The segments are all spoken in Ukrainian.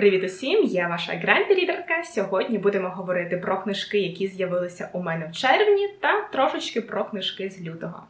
Привіт усім! Я ваша гранд-рідерка. Сьогодні будемо говорити про книжки, які з'явилися у мене в червні, та трошечки про книжки з лютого.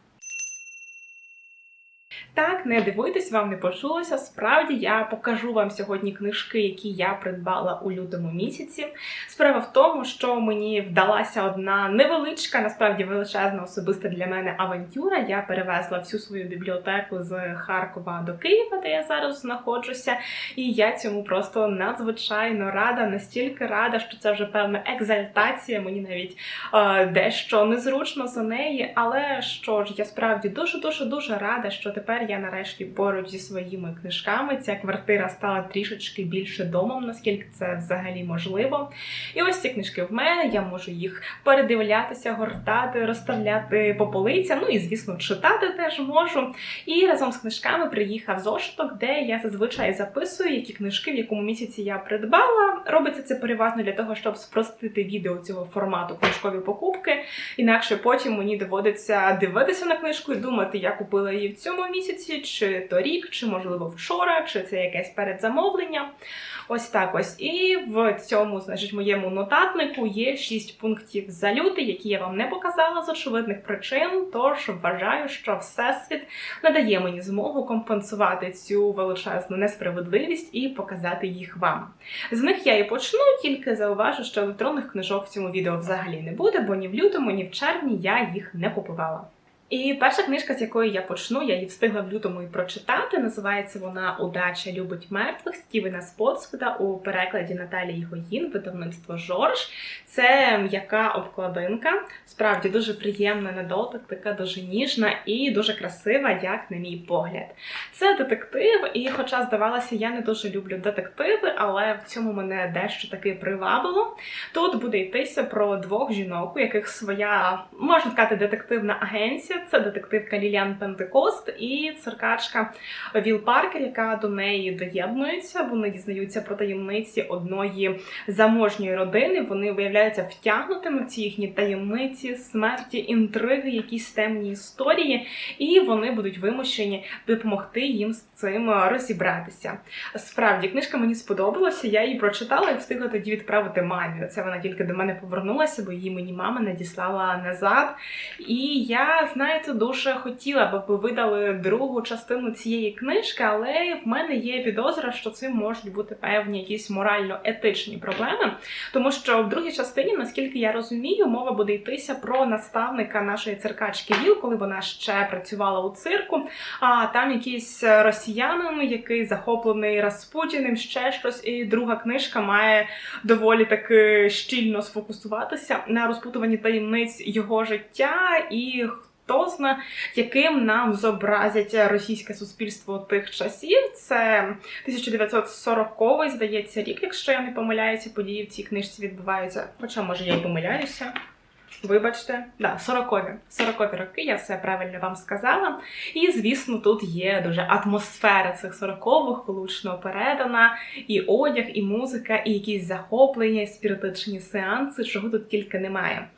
Так, не дивуйтесь, вам не почулося. Справді я покажу вам сьогодні книжки, які я придбала у лютому місяці. Справа в тому, що мені вдалася одна невеличка, насправді величезна особиста для мене авантюра. Я перевезла всю свою бібліотеку з Харкова до Києва, де я зараз знаходжуся. І я цьому просто надзвичайно рада, настільки рада, що це вже певна екзальтація. Мені навіть е, дещо незручно за неї. Але що ж, я справді дуже дуже дуже рада, що тепер я нарешті поруч зі своїми книжками. Ця квартира стала трішечки більше домом, наскільки це взагалі можливо. І ось ці книжки в мене. Я можу їх передивлятися, гортати, розставляти по полицям. Ну і звісно, читати теж можу. І разом з книжками приїхав зошиток, де я зазвичай записую, які книжки в якому місяці я придбала. Робиться це переважно для того, щоб спростити відео цього формату книжкові покупки. Інакше потім мені доводиться дивитися на книжку і думати, я купила її в цьому місяці, чи торік, чи можливо вчора, чи це якесь передзамовлення. Ось так ось. І в цьому, значить, моєму нотатнику є 6 пунктів за лютий, які я вам не показала з очевидних причин. Тож вважаю, що всесвіт надає мені змогу компенсувати цю величезну несправедливість і показати їх вам. З них я і почну, тільки зауважу, що електронних книжок в цьому відео взагалі не буде, бо ні в лютому, ні в червні я їх не купувала. І перша книжка, з якої я почну, я її встигла в лютому і прочитати. Називається вона Удача любить мертвих Стівена Спотсфуда у перекладі Наталії Гоїн, видавництво Жорж. Це м'яка обкладинка, справді дуже приємна на дотик, така дуже ніжна і дуже красива, як на мій погляд. Це детектив, і, хоча здавалося, я не дуже люблю детективи, але в цьому мене дещо таки привабило. Тут буде йтися про двох жінок, у яких своя, можна сказати, детективна агенція. Це детективка Ліліан Пентекост і циркачка Віл Паркер, яка до неї доєднується. Вони дізнаються про таємниці одної заможньої родини. Вони виявляються втягнутими в ці їхні таємниці, смерті, інтриги, якісь темні історії, і вони будуть вимушені допомогти їм з цим розібратися. Справді, книжка мені сподобалася. Я її прочитала і встигла тоді відправити мамі. Це вона тільки до мене повернулася, бо її мені мама надіслала назад. І я знаєте, дуже хотіла б, аби видали другу частину цієї книжки, але в мене є підозра, що цим можуть бути певні якісь морально-етичні проблеми. Тому що в другій частині, наскільки я розумію, мова буде йтися про наставника нашої циркачки Віл, коли вона ще працювала у цирку. А там якийсь росіянин, який захоплений Распутіним, ще щось. І друга книжка має доволі таки щільно сфокусуватися на розпутуванні таємниць його життя і хто зна, яким нам зобразять російське суспільство тих часів. Це 1940 здається, рік, якщо я не помиляюся, події в цій книжці відбуваються. Хоча, може, я й помиляюся. Вибачте, да, 40-ві. 40-ві роки, я все правильно вам сказала. І, звісно, тут є дуже атмосфера цих 40-х, влучно передана, і одяг, і музика, і якісь захоплення, і спіритичні сеанси, чого тут тільки немає.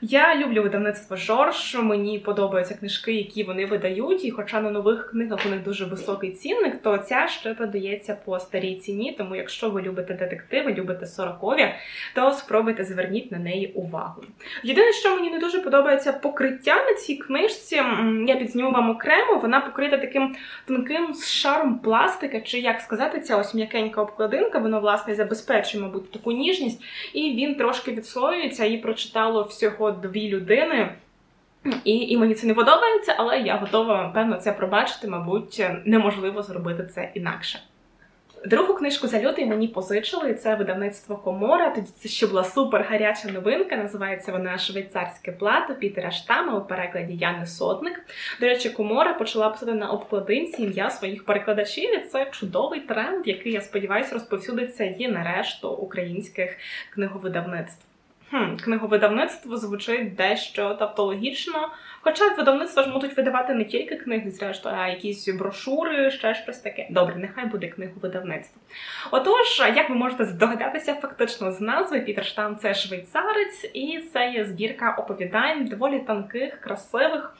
Я люблю видавництво Жорж. Мені подобаються книжки, які вони видають. І хоча на нових книгах у них дуже високий цінник, то ця ще подається по старій ціні. Тому, якщо ви любите детективи, любите сорокові, то спробуйте зверніть на неї увагу. Єдине, що мені не дуже подобається покриття на цій книжці, я підзніму вам окремо. Вона покрита таким тонким шаром пластика, чи як сказати, ця ось м'якенька обкладинка, воно власне забезпечує, мабуть, таку ніжність, і він трошки відслоюється і прочитало всього дві людини. І і мені це не подобається, але я готова, певно, це пробачити, мабуть, неможливо зробити це інакше. Другу книжку за лютий мені позичили, і це видавництво Комора. Тоді це ще була супер гаряча новинка. Називається вона Швейцарське плато Пітера Штама у перекладі Яни Сотник. До речі, Комора почала писати на обкладинці ім'я своїх перекладачів. і Це чудовий тренд, який я сподіваюся розповсюдиться і на решту українських книговидавництв. Хм, книговидавництво звучить дещо тавтологічно. Хоча видавництва ж можуть видавати не тільки книги, зрештою, а якісь брошури, ще щось таке. Добре, нехай буде книговидавництво. Отож, як ви можете здогадатися, фактично з назви Пітерштам це швейцарець, і це є збірка оповідань доволі тонких, красивих.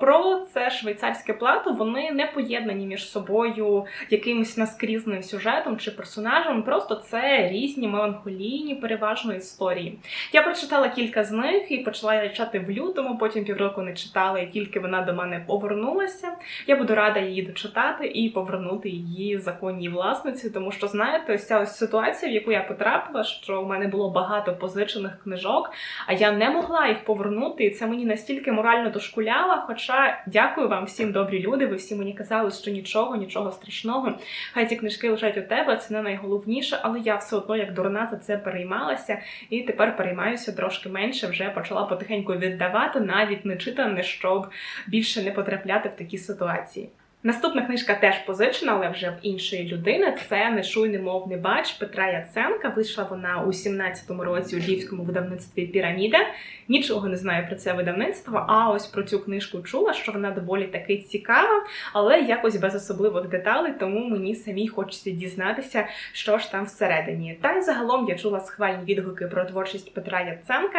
Про це швейцарське плато вони не поєднані між собою якимось наскрізним сюжетом чи персонажем. Просто це різні меланхолійні, переважно історії. Я прочитала кілька з них і почала читати в лютому, потім півроку не читала, і тільки вона до мене повернулася. Я буду рада її дочитати і повернути її законній власниці, тому що знаєте, ось ця ось ситуація, в яку я потрапила, що в мене було багато позичених книжок, а я не могла їх повернути, і це мені настільки морально дошкуляло. Хоча дякую вам всім, добрі люди. Ви всі мені казали, що нічого, нічого страшного. Хай ці книжки лежать у тебе, це не найголовніше, але я все одно як дурна за це переймалася, і тепер переймаюся трошки менше. Вже почала потихеньку віддавати, навіть не читане, щоб більше не потрапляти в такі ситуації. Наступна книжка теж позичена, але вже в іншої людини. Це «Не шуй, немовний бач Петра Яценка. Вийшла вона у 17-му році у львівському видавництві Піраміда. Нічого не знаю про це видавництво. А ось про цю книжку чула, що вона доволі таки цікава, але якось без особливих деталей, тому мені самій хочеться дізнатися, що ж там всередині. Та й загалом я чула схвальні відгуки про творчість Петра Яценка.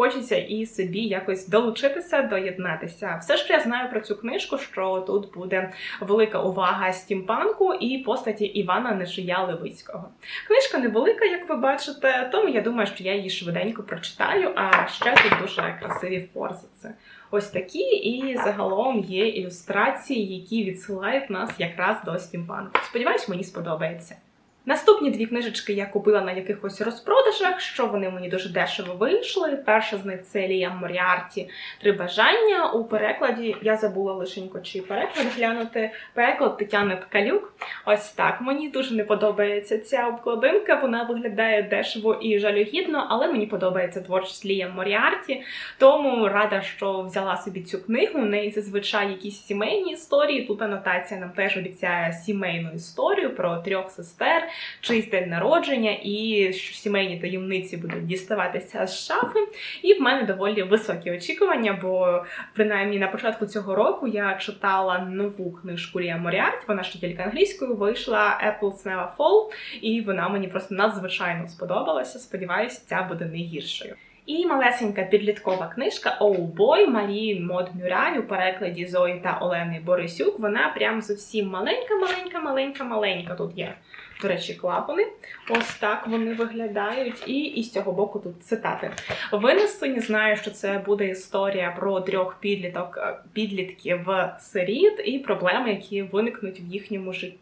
Хочеться і собі якось долучитися, доєднатися. Все, що я знаю про цю книжку, що тут буде велика увага стімпанку і постаті Івана Нешия Левицького. Книжка невелика, як ви бачите, тому я думаю, що я її швиденько прочитаю. А ще тут дуже красиві форзиці. Ось такі, і загалом є ілюстрації, які відсилають нас якраз до стімпанку. Сподіваюсь, мені сподобається. Наступні дві книжечки я купила на якихось розпродажах, що вони мені дуже дешево вийшли. Перша з них це Лія Моріарті Три бажання. У перекладі я забула лишенько чи переклад глянути. Переклад Тетяни Ткалюк. Ось так. Мені дуже не подобається ця обкладинка. Вона виглядає дешево і жалюгідно, але мені подобається творчість Лія Моріарті. Тому рада, що взяла собі цю книгу. У неї зазвичай якісь сімейні історії. Тут анотація нам теж обіцяє сімейну історію про трьох сестер чийсь день народження, і сімейні таємниці будуть діставатися з шафи. І в мене доволі високі очікування, бо принаймні на початку цього року я читала нову книжку Лія Моріарті, вона ще тільки англійською вийшла Apples Never Fall, і вона мені просто надзвичайно сподобалася. Сподіваюсь, ця буде не гіршою. І малесенька підліткова книжка «Oh Марії Мод Мюрай у перекладі Зої та Олени Борисюк. Вона прям зовсім маленька, маленька, маленька, маленька. Тут є до речі, клапани. Ось так вони виглядають. І із цього боку тут цитати. Винесені знаю, що це буде історія про трьох підліток е, підлітків сиріт і проблеми, які виникнуть в їхньому житті.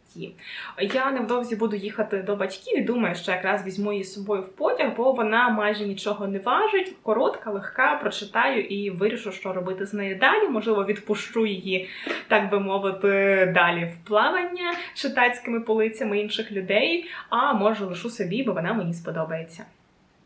Я невдовзі буду їхати до батьків і думаю, що якраз візьму її з собою в потяг, бо вона майже нічого не важить, коротка, легка, прочитаю і вирішу, що робити з нею далі. Можливо, відпущу її, так би мовити, далі в плавання читацькими полицями інших людей, а може лишу собі, бо вона мені сподобається.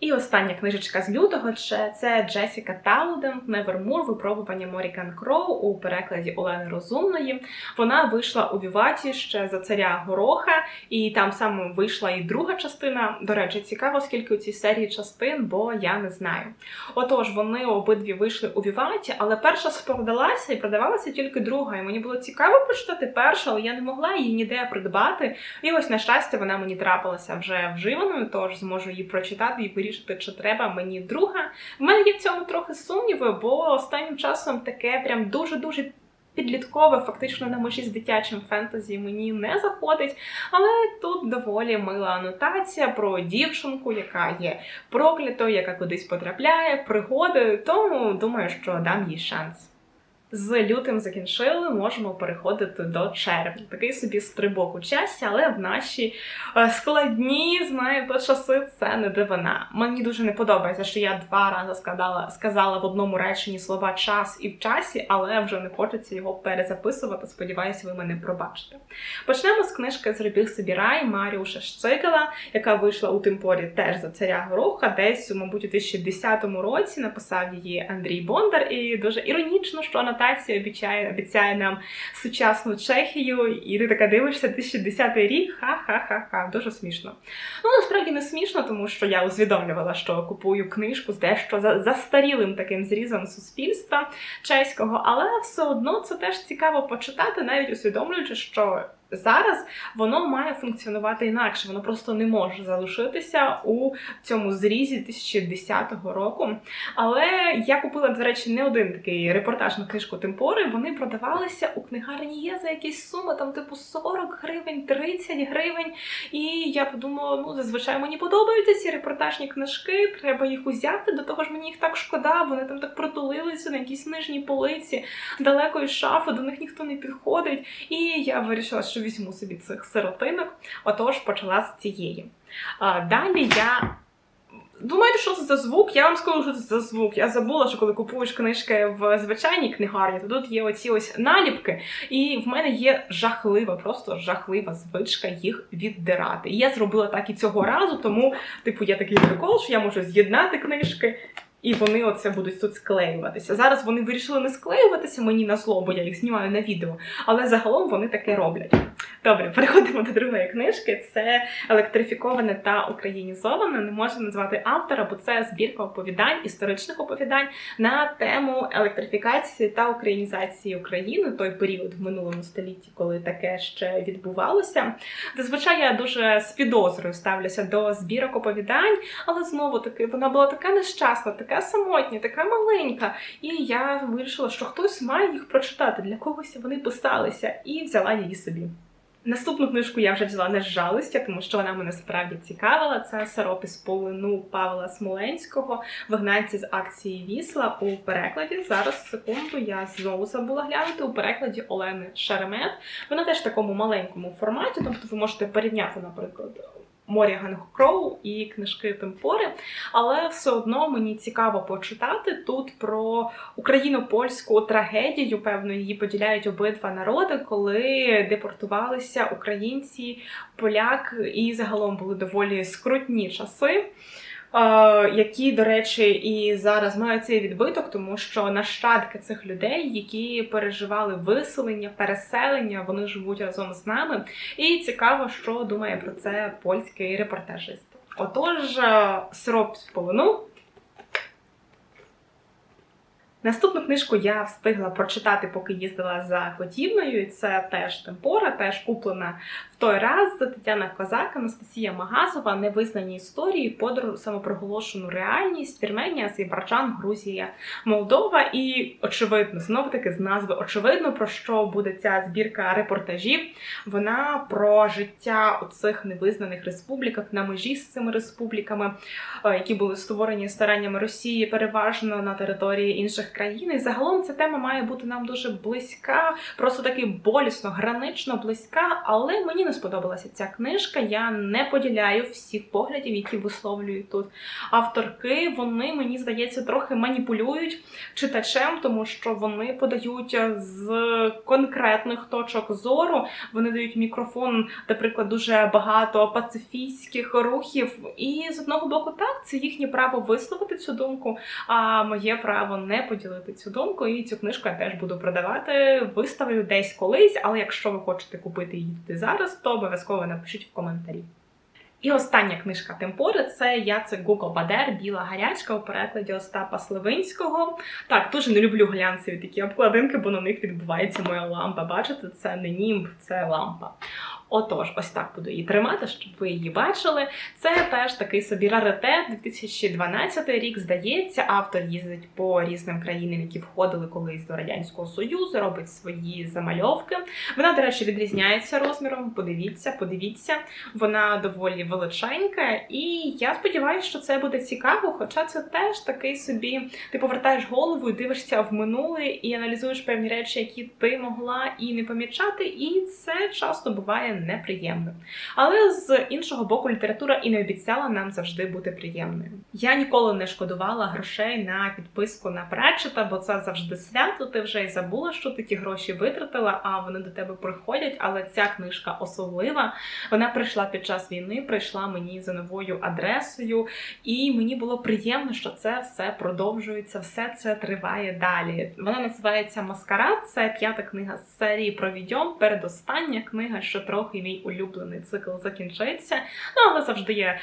І остання книжечка з лютого це Джесіка Тауден Невермур випробування Морікан Кроу у перекладі Олени Розумної. Вона вийшла у Віваті ще за царя Гороха, і там саме вийшла і друга частина. До речі, цікаво, скільки у цій серії частин, бо я не знаю. Отож, вони обидві вийшли у Віваті, але перша спродалася і продавалася тільки друга. І мені було цікаво прочитати першу, але я не могла її ніде придбати. І ось, на щастя, вона мені трапилася вже вживаною, тож зможу її прочитати і вирішити вирішити, чи треба мені друга. В мене є в цьому трохи сумніви, бо останнім часом таке прям дуже-дуже. Підліткове, фактично на межі з дитячим фентезі мені не заходить, але тут доволі мила анотація про дівчинку, яка є проклятою, яка кудись потрапляє, пригоди. Тому думаю, що дам їй шанс з лютим закінчили, можемо переходити до червня. Такий собі стрибок у часі, але в наші е, складні, знаєте, часи це не дивина. Мені дуже не подобається, що я два рази сказала, сказала в одному реченні слова час і в часі, але вже не хочеться його перезаписувати. Сподіваюся, ви мене пробачите. Почнемо з книжки Зробіг собі рай Маріуша Щигала, яка вийшла у Тимпорі теж за царя Гороха, десь, мабуть, у 2010 році написав її Андрій Бондар, і дуже іронічно, що вона телепортація обіцяє, обіцяє нам сучасну Чехію, і ти така дивишся 2010 рік. Ха-ха-ха-ха, дуже смішно. Ну насправді не смішно, тому що я усвідомлювала, що купую книжку з дещо за- застарілим таким зрізом суспільства чеського, але все одно це теж цікаво почитати, навіть усвідомлюючи, що зараз воно має функціонувати інакше, воно просто не може залишитися у цьому зрізі 2010 року. Але я купила, до речі, не один такий репортаж на книжку Темпори. Вони продавалися у книгарні є за якісь суми, там типу 40 гривень, 30 гривень. І я подумала, ну зазвичай мені подобаються ці репортажні книжки, треба їх узяти. До того ж, мені їх так шкода, вони там так протулилися на якійсь нижній полиці, далеко із шафи, до них ніхто не підходить. І я вирішила, що візьму собі цих сиротинок. Отож, почала з цієї. Далі я. Думаєте, що це за звук? Я вам скажу, що це за звук. Я забула, що коли купуєш книжки в звичайній книгарні, то тут є оці ось наліпки, і в мене є жахлива, просто жахлива звичка їх віддирати. І я зробила так і цього разу, тому, типу, є такий прикол, що я можу з'єднати книжки. І вони оце будуть тут склеюватися. Зараз вони вирішили не склеюватися мені на зло, бо я їх знімаю на відео, але загалом вони таке роблять. Добре, переходимо до другої книжки. Це електрифіковане та українізоване. Не можу назвати автора, бо це збірка оповідань, історичних оповідань на тему електрифікації та українізації України, той період в минулому столітті, коли таке ще відбувалося. Зазвичай я дуже з підозрою ставлюся до збірок оповідань, але знову таки вона була така нещасна, така самотня, така маленька. І я вирішила, що хтось має їх прочитати, для когось вони писалися, і взяла її собі. Наступну книжку я вже взяла не з жалостя, тому що вона мене справді цікавила. Це сиропис полину Павла Смоленського, вигнанці з акції Вісла у перекладі. Зараз секунду, я знову забула глянути у перекладі Олени Шеремет. Вона теж в такому маленькому форматі, тобто ви можете порівняти, наприклад. Моріган Кроу і книжки Темпори, але все одно мені цікаво почитати тут про україно-польську трагедію. Певно, її поділяють обидва народи, коли депортувалися українці, поляк, і загалом були доволі скрутні часи. Е, Які, до речі, і зараз мають цей відбиток, тому що нащадки цих людей, які переживали виселення, переселення, вони живуть разом з нами. І цікаво, що думає про це польський репортажист. Отож, е, сироп з Наступну книжку я встигла прочитати, поки їздила за Котівною. Це теж темпора, теж куплена в той раз. Тетяна Козак, Анастасія Магазова, невизнані історії, подорож самопроголошену реальність, Вірменія, Азербайджан, Грузія, Молдова. І очевидно, знову таки з назви очевидно про що буде ця збірка репортажів. Вона про життя у цих невизнаних республіках на межі з цими республіками, е, які були створені стараннями Росії, переважно на території інших країн. І загалом ця тема має бути нам дуже близька, просто таки болісно, гранично близька. Але мені не сподобалася ця книжка. Я не поділяю всіх поглядів, які висловлюють тут авторки. Вони мені здається трохи маніпулюють читачем, тому що вони подають з конкретних точок зору. Вони дають мікрофон, наприклад, дуже багато пацифістських рухів. І з одного боку, так це їхнє право висловити цю думку, а моє право не поділити цю думку. І цю книжку я теж буду продавати. Виставлю десь колись, але якщо ви хочете купити її зараз, то обов'язково напишіть в коментарі. І остання книжка Темпори це Яцек Бадер Біла гарячка у перекладі Остапа Сливинського. Так, дуже не люблю глянцеві такі обкладинки, бо на них відбувається моя лампа. Бачите, це не німб, це лампа. Отож, ось так буду її тримати, щоб ви її бачили. Це теж такий собі раритет. 2012 рік здається. Автор їздить по різним країнам, які входили колись до радянського союзу, робить свої замальовки. Вона, до речі, відрізняється розміром. Подивіться, подивіться, вона доволі величенька, і я сподіваюся, що це буде цікаво. Хоча це теж такий собі, ти повертаєш голову і дивишся в минуле і аналізуєш певні речі, які ти могла і не помічати. І це часто буває неприємним. Але з іншого боку, література і не обіцяла нам завжди бути приємною. Я ніколи не шкодувала грошей на підписку на Пратчета, бо це завжди свято. Ти вже й забула, що ти ті гроші витратила, а вони до тебе приходять. Але ця книжка особлива. Вона прийшла під час війни, прийшла мені за новою адресою, і мені було приємно, що це все продовжується, все це триває далі. Вона називається Маскарад. Це п'ята книга з серії про відьом. Передостання книга, що трохи мій улюблений цикл закінчиться. Ну але завжди є е,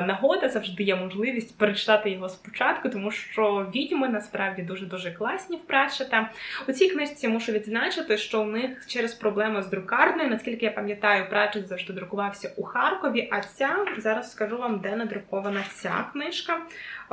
нагода, завжди є можливість перечитати його спочатку, тому що відьми насправді дуже дуже класні в Пратчета. У цій книжці мушу відзначити, що у них через проблеми з друкарнею, наскільки я пам'ятаю, Пратчет завжди друкувався у Харкові. А ця зараз скажу вам, де надрукована ця книжка.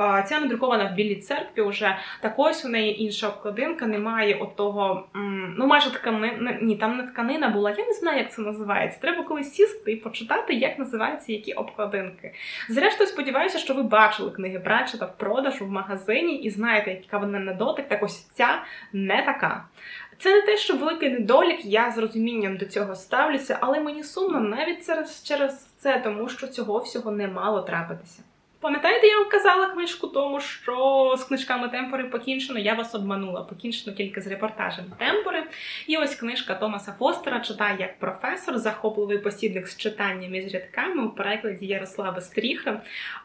Е, Ця надрукована в Білій церкві. Уже так ось у неї інша обкладинка. Немає отого, ну майже тканина. Ні, там не тканина була. Я не знаю, як це називається. Треба колись сісти і почитати, як називаються які обкладинки. Зрештою, сподіваюся, що ви бачили книги Пратчета в продажу в магазині і знаєте, яка вона на дотик. Так ось ця не така. Це не те, що великий недолік, я з розумінням до цього ставлюся, але мені сумно навіть через, через це, тому що цього всього не мало трапитися. Пам'ятаєте, я вам казала книжку тому, що з книжками Темпори покінчено, я вас обманула. Покінчено тільки з репортажем Темпори. І ось книжка Томаса Фостера читає як професор, захопливий посібник з читанням із рядками у перекладі Ярослава Стріхи.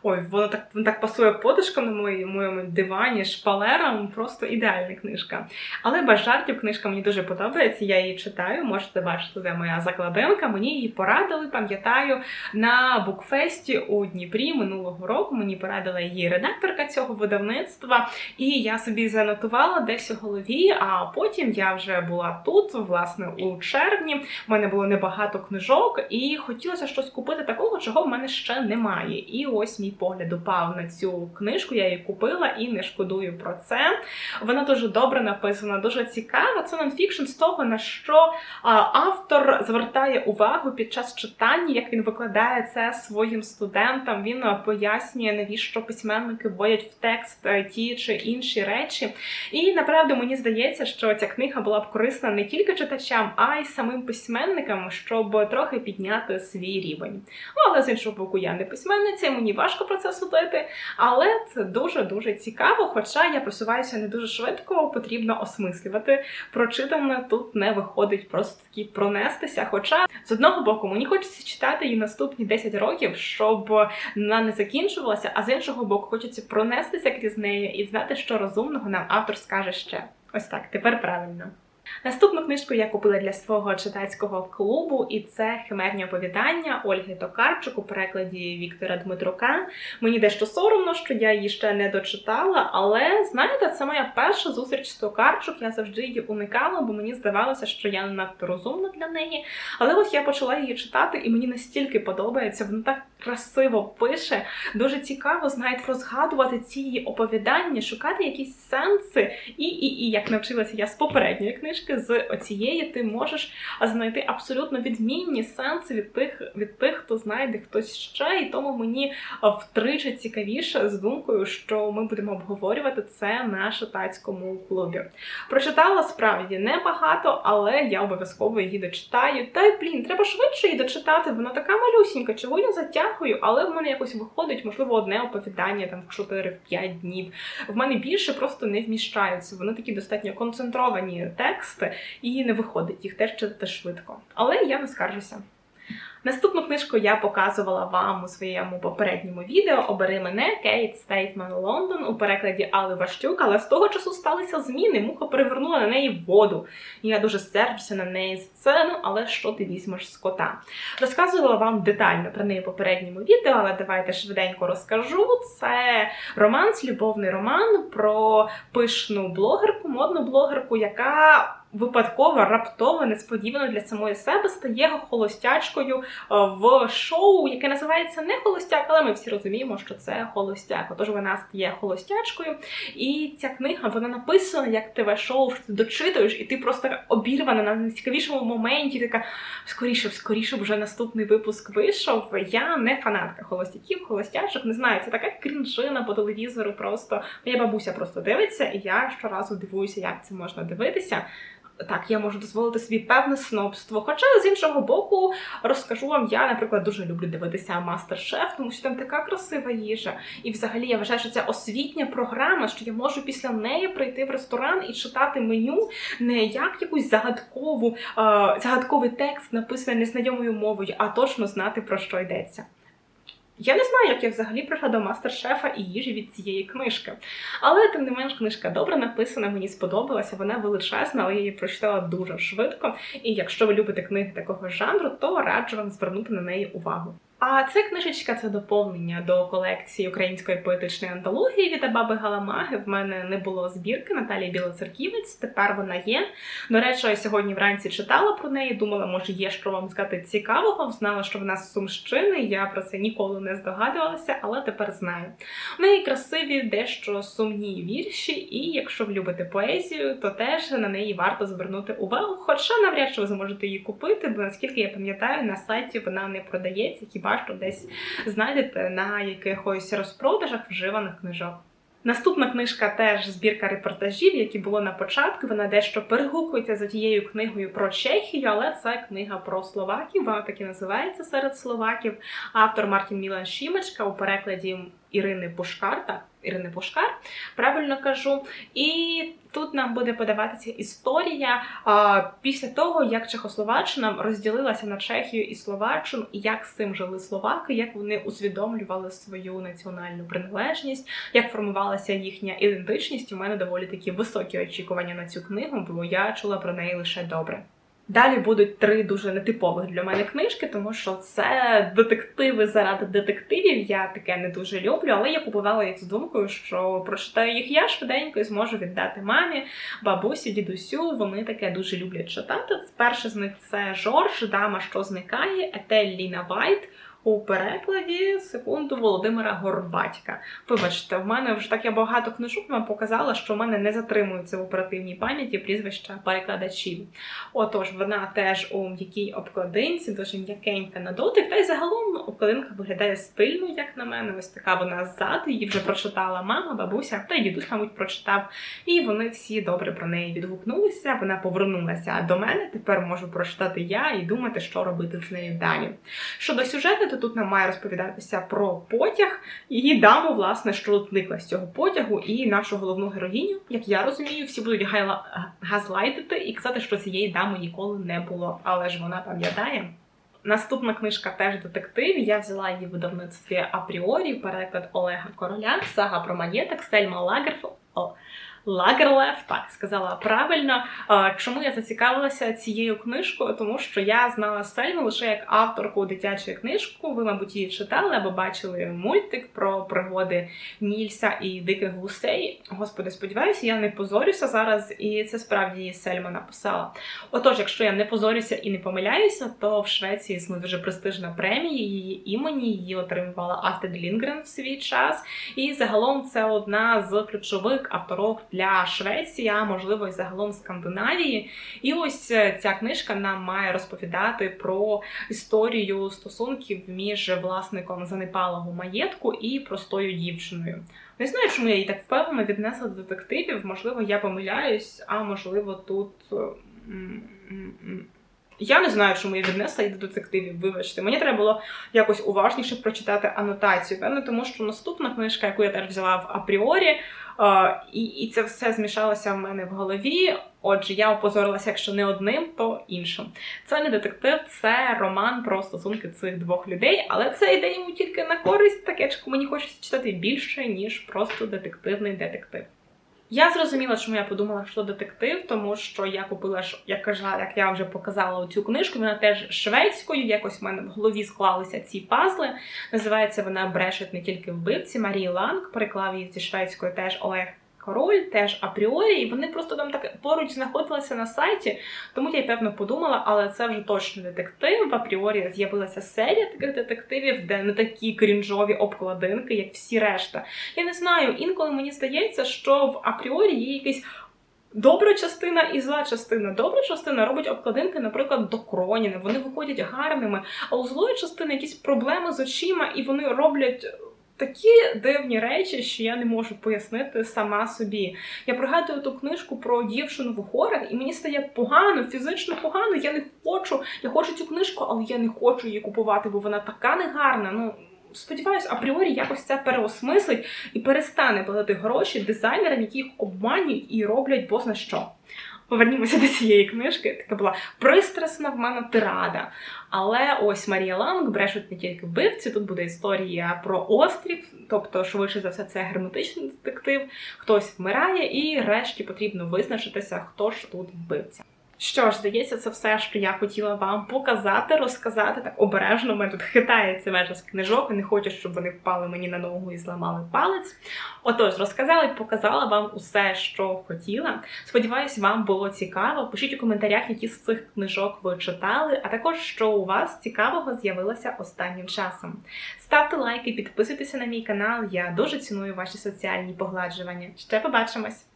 Ой, воно так воно так пасує подушкам на моїй- моєму дивані, шпалерам. Просто ідеальна книжка. Але без жартів книжка мені дуже подобається. Я її читаю. Можете бачити, де моя закладинка. Мені її порадили, пам'ятаю, на букфесті у Дніпрі минулого року. Мені порадила її редакторка цього видавництва, і я собі занотувала десь у голові. А потім я вже була тут, власне, у червні. У мене було небагато книжок, і хотілося щось купити такого, чого в мене ще немає. І ось мій погляд упав на цю книжку. Я її купила і не шкодую про це. Вона дуже добре написана, дуже цікава. Це нонфікшн з того, на що автор звертає увагу під час читання, як він викладає це своїм студентам. Він а, пояснює, навіщо письменники вводять в текст ті чи інші речі. І направду мені здається, що ця книга була б корисна не тільки читачам, а й самим письменникам, щоб трохи підняти свій рівень. Ну, але з іншого боку, я не письменниця, мені важко про це судити. Але це дуже дуже цікаво. Хоча я просуваюся не дуже швидко, потрібно осмислювати. Прочитане тут не виходить просто таки пронестися. Хоча з одного боку мені хочеться читати її наступні 10 років, щоб вона не закінчувалася, а з іншого боку, хочеться пронестися крізь неї і знати, що розумного нам автор скаже ще. Ось так, тепер правильно. Наступну книжку я купила для свого читацького клубу, і це химерні оповідання Ольги Токарчук у перекладі Віктора Дмитрука. Мені дещо соромно, що я її ще не дочитала, але знаєте, це моя перша зустріч з Токарчук. Я завжди її уникала, бо мені здавалося, що я не надто розумна для неї. Але ось я почала її читати, і мені настільки подобається. Вона так красиво пише, дуже цікаво, знаєте, розгадувати ці її оповідання, шукати якісь сенси. І, і, і як навчилася я з попередньої книжки, з оцієї ти можеш знайти абсолютно відмінні сенси від тих, від тих, хто знайде хтось ще. І тому мені втричі цікавіше з думкою, що ми будемо обговорювати це на шатацькому клубі. Прочитала справді небагато, але я обов'язково її дочитаю. Та блін, треба швидше її дочитати. Вона така малюсінька, чого я затягую, але в мене якось виходить, можливо, одне оповідання там в 4-5 днів. В мене більше просто не вміщаються. Вони такі достатньо концентровані тексти, і не виходить їх теж читати швидко. Але я не скаржуся. Наступну книжку я показувала вам у своєму попередньому відео Обери мене Кейт Стейтман Лондон у перекладі Али Ващук, але з того часу сталися зміни. Муха перевернула на неї воду. Я дуже серджуся на неї сцену, але що ти візьмеш з кота? Розказувала вам детально про неї в попередньому відео, але давайте швиденько розкажу. Це романс, любовний роман про пишну блогерку, модну блогерку, яка випадково, раптово, несподівано для самої себе стає холостячкою е, в шоу, яке називається не холостяк, але ми всі розуміємо, що це холостяк. Отож вона стає холостячкою, і ця книга вона написана як ТВ-шоу, що ти дочитуєш, і ти просто обірвана на найцікавішому моменті. Така скоріше, скоріше вже наступний випуск вийшов. Я не фанатка холостяків, холостячок, не знаю, це така крінжина по телевізору. Просто моя бабуся просто дивиться, і я щоразу дивуюся, як це можна дивитися. Так, я можу дозволити собі певне снобство. Хоча з іншого боку, розкажу вам, я, наприклад, дуже люблю дивитися мастер-шеф, тому що там така красива їжа. І взагалі я вважаю, що це освітня програма, що я можу після неї прийти в ресторан і читати меню не як якусь загадкову, е, загадковий текст, написаний незнайомою мовою, а точно знати про що йдеться. Я не знаю, як я взагалі прийшла до мастер-шефа і їжі від цієї книжки. Але тим не менш, книжка добре написана, мені сподобалася. Вона величезна, але я її прочитала дуже швидко. І якщо ви любите книги такого жанру, то раджу вам звернути на неї увагу. А ця книжечка це доповнення до колекції української поетичної антології від Абаби Галамаги. В мене не було збірки Наталії Білоцерківець. Тепер вона є. До речі, я сьогодні вранці читала про неї. Думала, може є що вам сказати цікавого. Знала, що вона з Сумщини. Я про це ніколи не здогадувалася, але тепер знаю. В неї красиві, дещо сумні вірші, і якщо любите поезію, то теж на неї варто звернути увагу. Хоча навряд чи ви зможете її купити, бо наскільки я пам'ятаю, на сайті вона не продається, хіба що десь знайдете на якихось розпродажах вживаних книжок. Наступна книжка теж збірка репортажів, які було на початку. Вона дещо перегукується за тією книгою про Чехію, але це книга про Словаків. Вона так і називається серед словаків. Автор Мартін Мілан Шімечка у перекладі Ірини Пушкар. Так, Ірини Пушкар, правильно кажу. І тут нам буде подаватися історія а, після того, як Чехословаччина розділилася на Чехію і Словаччину, і як з цим жили словаки, як вони усвідомлювали свою національну приналежність, як формувалася їхня ідентичність. У мене доволі такі високі очікування на цю книгу, бо я чула про неї лише добре. Далі будуть три дуже нетипових для мене книжки, тому що це детективи заради детективів. Я таке не дуже люблю, але я побувала їх з думкою, що прочитаю їх я швиденько і зможу віддати мамі, бабусі, дідусю. Вони таке дуже люблять читати. Перше з них це Жорж, Дама, що зникає, Етель Ліна Вайт. У перекладі секунду Володимира Горбатька. Вибачте, в мене вже так я багато книжок вам показала, що в мене не затримуються в оперативній пам'яті прізвища перекладачів. Отож, вона теж у м'якій обкладинці, дуже м'якенька на дотик. Та й загалом обкладинка виглядає стильно, як на мене. Ось така вона ззаду. Її вже прочитала мама, бабуся, та й дідусь, мабуть, прочитав. І вони всі добре про неї відгукнулися. Вона повернулася до мене. Тепер можу прочитати я і думати, що робити з нею далі. Щодо сюжету, то тут нам має розповідатися про потяг. Її даму, власне, що зникла з цього потягу, і нашу головну героїню, як я розумію, всі будуть гайла газлайтити і казати, що цієї дами ніколи не було. Але ж вона пам'ятає. Наступна книжка теж детектив. Я взяла її в видавництві апріорі, переклад Олега Короля, сага про маєток, Сельма Лагерф. Лагерлев, так сказала правильно. Чому я зацікавилася цією книжкою? Тому що я знала Сельму лише як авторку дитячої книжки. Ви, мабуть, її читали або бачили мультик про пригоди Нільса і диких гусей. Господи, сподіваюся, я не позорюся зараз, і це справді Сельма написала. Отож, якщо я не позорюся і не помиляюся, то в Швеції існує дуже престижна премія її імені. Її отримувала Астед Лінгрен в свій час. І загалом це одна з ключових авторок для Швеції, а можливо і загалом Скандинавії. І ось е, ця книжка нам має розповідати про історію стосунків між власником занепалого маєтку і простою дівчиною. Не знаю, чому я її так впевнено віднесла до детективів. Можливо, я помиляюсь, а можливо, тут. Е, я не знаю, чому я віднесла її до детективів, вибачте. Мені треба було якось уважніше прочитати анотацію. Певно, тому що наступна книжка, яку я теж взяла в апріорі, і і це все змішалося в мене в голові. Отже, я опозорилася, якщо не одним, то іншим. Це не детектив, це роман про стосунки цих двох людей, але це йде йому тільки на користь, таке мені хочеться читати більше, ніж просто детективний детектив. Я зрозуміла, чому я подумала, що детектив, тому що я купила як кажа, як я вже показала цю книжку. Вона теж шведською. Якось в мене в голові склалися ці пазли. Називається вона Брешет не тільки вбивці. Марії Ланг переклав її зі шведської теж Олег король теж апріорі, і вони просто там так поруч знаходилися на сайті. Тому я й певно подумала, але це вже точно детектив. В апріорі з'явилася серія таких детективів, де не такі крінжові обкладинки, як всі решта. Я не знаю, інколи мені здається, що в апріорі є якийсь. Добра частина і зла частина. Добра частина робить обкладинки, наприклад, до Кроніна. Вони виходять гарними, а у злої частини якісь проблеми з очима, і вони роблять такі дивні речі, що я не можу пояснити сама собі. Я пригадую ту книжку про дівчину в горах, і мені стає погано, фізично погано. Я не хочу, я хочу цю книжку, але я не хочу її купувати, бо вона така негарна. Ну сподіваюсь, апріорі якось це переосмислить і перестане платити гроші дизайнерам, які їх обманюють і роблять бозна що. Повернімося до цієї книжки. Така була пристрасна в мене тирада. Але ось Марія Ланг брешуть не тільки вбивці. Тут буде історія про острів, тобто, швидше за все, це герметичний детектив. Хтось вмирає, і решті потрібно визначитися, хто ж тут вбивця. Що ж, здається, це все, що я хотіла вам показати, розказати так обережно. Мене тут хитається межа з книжок, і не хочу, щоб вони впали мені на ногу і зламали палець. Отож, розказала і показала вам усе, що хотіла. Сподіваюсь, вам було цікаво. Пишіть у коментарях, які з цих книжок ви читали, а також що у вас цікавого з'явилося останнім часом. Ставте лайки, підписуйтеся на мій канал. Я дуже ціную ваші соціальні погладжування. Ще побачимось!